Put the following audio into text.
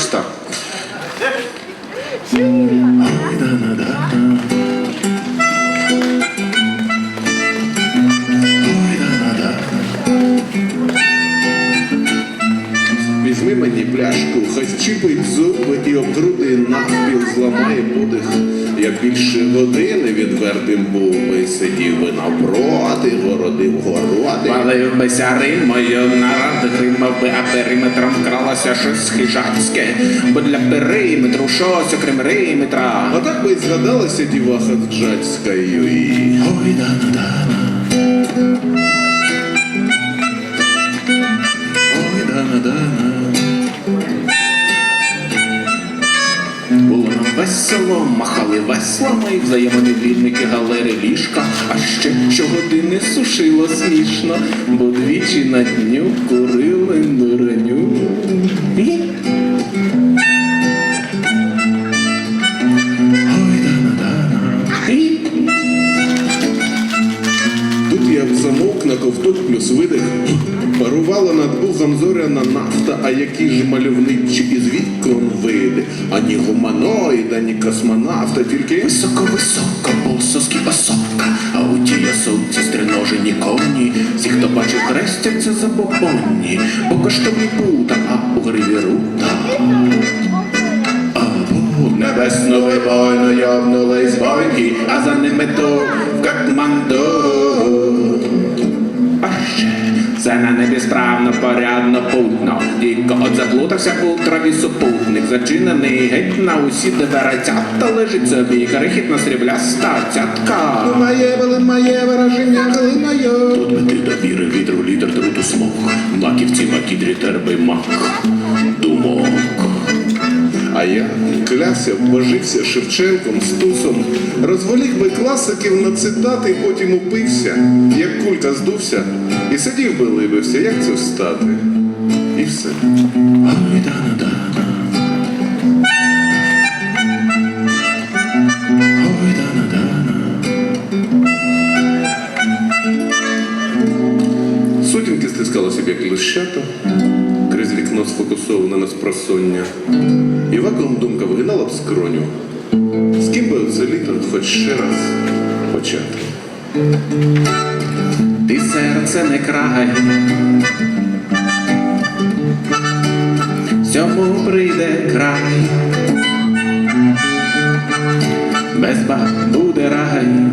старт. Візьми мені пляшку, хай вчіпить зуби і обтрути навпіл, зламає подих. Я більше години відвертим був би сидів би навпроти, городив городи. Палив би римою, нарад гримав би, а периметром кралося щось хижацьке. Бо для периметру щось окрім периметра. А так би згадалася діваха з Джацькою і... Ой, дана-дана. Ой, весело, махали веслами, взаємоневільники галери ліжка, а ще щогодини сушило смішно, бо двічі на дню курили дураню. Замовк на ковток плюс видих. Парувала над бухом зоряна нафта, а які ж мальовничі із вікон види. Ані гуманоїда, ні космонавта, тільки Високо-високо, полсоски осока, а у тій осоці стриножені коні. Всі, хто бачив хрестяться забобонні, бо коштовні пута, а у гриві рута. Небесну вибойну йовнулись бойки, а за ними то в Катманду. Все на небі справно, порядно, путно. Дідько от заплутався у траві супутник, зачинений геть на усі дверцята лежить собі крихітна срібля стацятка. Моє було моє вираження глиною. Тут мети довіри, вітру, лідер, труту смок, маківці, макідрі, терби, мак, думок. А я клявся, божився Шевченком, Стусом, розволік би класиків на цитати, потім упився, як кулька здувся, і сидів би ливився, як це встати. І все. Сутінки стискали собі як лищата, крізь вікно сфокусоване на спросоння. І вакуум думка вигинала б скроню. З ким би це літо хоч ще раз почати. Ти серце не край. Всьому прийде край. Без баб буде рай.